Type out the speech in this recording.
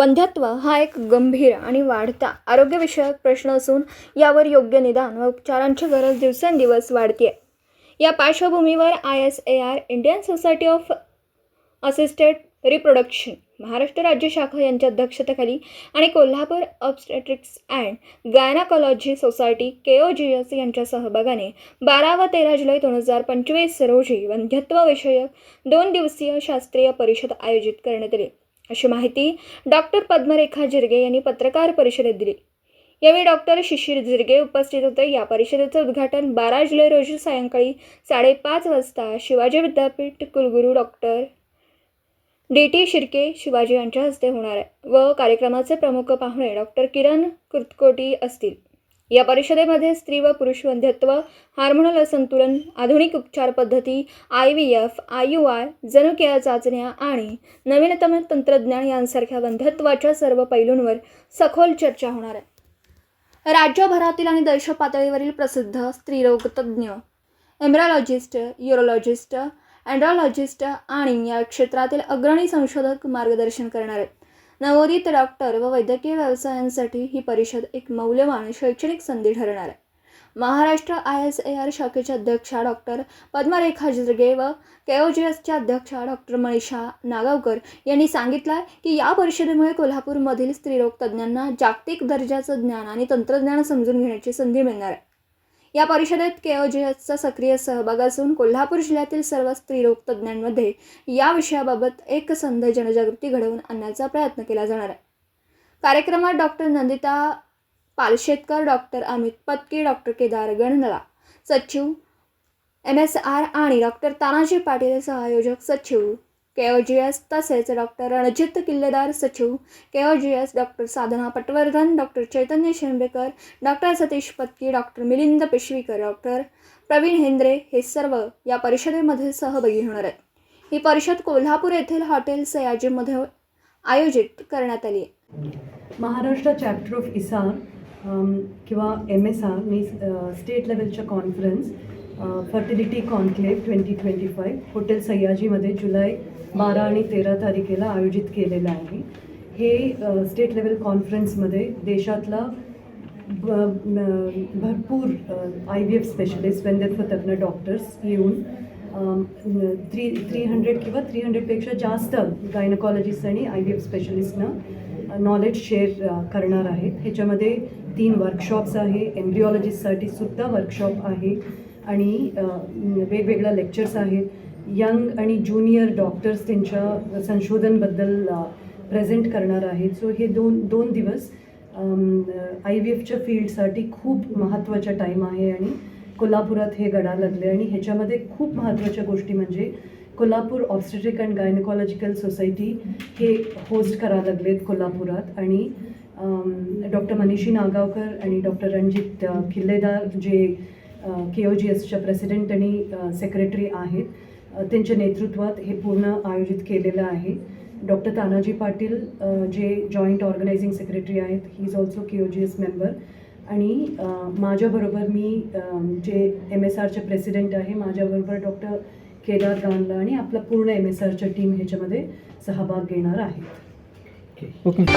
वंध्यत्व हा एक गंभीर आणि वाढता आरोग्यविषयक प्रश्न असून यावर योग्य निदान व उपचारांची गरज दिवसेंदिवस वाढते या पार्श्वभूमीवर I S A R Indian society of assisted reproduction Maharashtra राज्य शाखा यांच्या अध्यक्षतेखाली आणि Kolhapur obstetrics and gynaecology society K O G S यांच्या सहभागाने बारा व तेरा जुलै दोन हजार पंचवीस रोजी वंध्यत्वविषयक दोन दिवसीय शास्त्रीय परिषद आयोजित करण्यात आली. अशी माहिती डॉक्टर पद्मरेखा जिरगे यांनी पत्रकार परिषदेत दिली. यावेळी डॉक्टर शिशिर जिरगे उपस्थित होते. या परिषदेचं उद्घाटन बारा जुलै रोजी सायंकाळी साडेपाच वाजता शिवाजी विद्यापीठ कुलगुरू doctor D T Shirke Shivaji यांच्या हस्ते होणार आहे. व कार्यक्रमाचे प्रमुख पाहुणे डॉक्टर किरण कुर्तकोटी असतील. या परिषदेमध्ये स्त्री व पुरुष वंध्यत्व हार्मोनल असंतुलन आधुनिक उपचार पद्धती I V F I U I जनुकीय चाचण्या आणि नवीनतम तंत्रज्ञान यांसारख्या वंध्यत्वाच्या सर्व पैलूंवर सखोल चर्चा होणार आहे. राज्यभरातील आणि देश पातळीवरील प्रसिद्ध स्त्रीरोग तज्ज्ञ एम्ब्रॉलॉजिस्ट युरोलॉजिस्ट अँड्रॉलॉजिस्ट आणि या क्षेत्रातील अग्रणी संशोधक मार्गदर्शन करणार आहेत. नवोदित डॉक्टर व वैद्यकीय व्यवसायांसाठी ही परिषद एक मौल्यवान शैक्षणिक संधी ठरणार आहे. Maharashtra I S A R शाखेच्या अध्यक्षा डॉक्टर पद्मरेखा जिरगे व केओजीएसच्या अध्यक्षा डॉक्टर मनीषा नागावकर यांनी सांगितलं की या परिषदेमुळे कोल्हापूरमधील स्त्रीरोग तज्ज्ञांना जागतिक दर्जाचं ज्ञान आणि तंत्रज्ञान समजून घेण्याची संधी मिळणार आहे. या परिषदेत केओजीएसचा सक्रिय सहभाग असून कोल्हापूर जिल्ह्यातील सर्व स्त्रीरोग तज्ज्ञांमध्ये या विषयाबाबत एकसंध जनजागृती घडवून आणण्याचा प्रयत्न केला जाणार आहे. कार्यक्रमात doctor Nandita Palshetkar doctor Amit Patki doctor Kedar गणनला सचिव एम एस आर आणि डॉक्टर तानाजी पाटील सहआयोजक सचिव केओजीएस तसेच डॉक्टर रणजित किल्लेदार सचिव KOGS doctor Sadhana Patwardhan doctor Chaitanya Shembekar doctor Satish Patki doctor Milind Peshwikar doctor Pravin Hendre हे सर्व या परिषदेमध्ये सहभागी होणार आहेत. ही परिषद कोल्हापूर येथील हॉटेल सयाजीमध्ये आयोजित करण्यात आली आहे. महाराष्ट्र चॅप्टर ऑफ इसार किंवा एम एस आर मी state लेवलच्या conference fertility conclave twenty twenty five hotel सयाजीमध्ये जुलै बारा आणि तेरा तारखेला आयोजित केलेलं आहे. हे स्टेट लेवल कॉन्फरन्समध्ये देशातला भरपूर आय व्ही एफ स्पेशलिस्ट वैद्यत्व तज्ज्ञ डॉक्टर्स येऊन थ्री थ्री हंड्रेड किंवा थ्री हंड्रेडपेक्षा जास्त गायनकॉलॉजिस्ट आणि आय व्ही एफ स्पेशलिस्टनं नॉलेज शेअर करणार आहेत. ह्याच्यामध्ये तीन वर्कशॉप्स आहे. एम्ब्रिओलॉजिस्टसाठी सुद्धा वर्कशॉप आहे. आणि वेगवेगळ्या लेक्चर्स आहेत. यंग आणि ज्युनियर डॉक्टर्स त्यांच्या संशोधनबद्दल प्रेझेंट करणार आहेत. सो हे दोन दोन दिवस आय व्ही एफच्या फील्डसाठी खूप महत्त्वाचा टाईम आहे आणि कोल्हापुरात हे घडा लागले. आणि ह्याच्यामध्ये खूप महत्त्वाच्या गोष्टी म्हणजे Kolhapur obstetric and gynaecological society हे होस्ट करा लागलेत कोल्हापुरात. आणि डॉक्टर मनीषी नागावकर आणि डॉक्टर रणजित किल्लेदार जे के ओ जी एसच्या प्रेसिडेंट आणि सेक्रेटरी आहेत त्यांच्या नेतृत्वात हे पूर्ण आयोजित केलेलं आहे. डॉक्टर तानाजी पाटील जे जॉईंट ऑर्गनायझिंग सेक्रेटरी आहेत he is also K O G S member. आणि माझ्याबरोबर मी जे एम एस आरचे प्रेसिडेंट आहे माझ्याबरोबर डॉक्टर केदार गांधला आणि आपला पूर्ण एम एस आरच्या टीम ह्याच्यामध्ये सहभाग घेणार आहे ओके